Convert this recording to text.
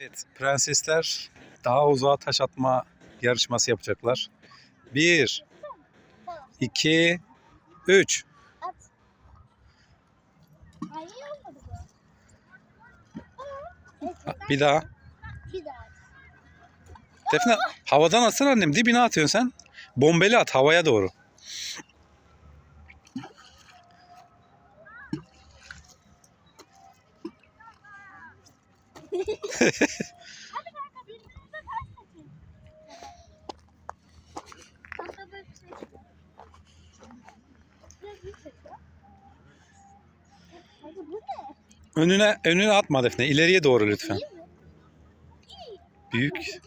Evet, prensesler daha uzağa taş atma yarışması yapacaklar. Bir, iki, üç. Bir daha. Defne havadan atsana annem. Dibine atıyorsun sen. Bombeli at havaya doğru. Önüne önüne atma Defne. İleriye doğru lütfen. Büyük.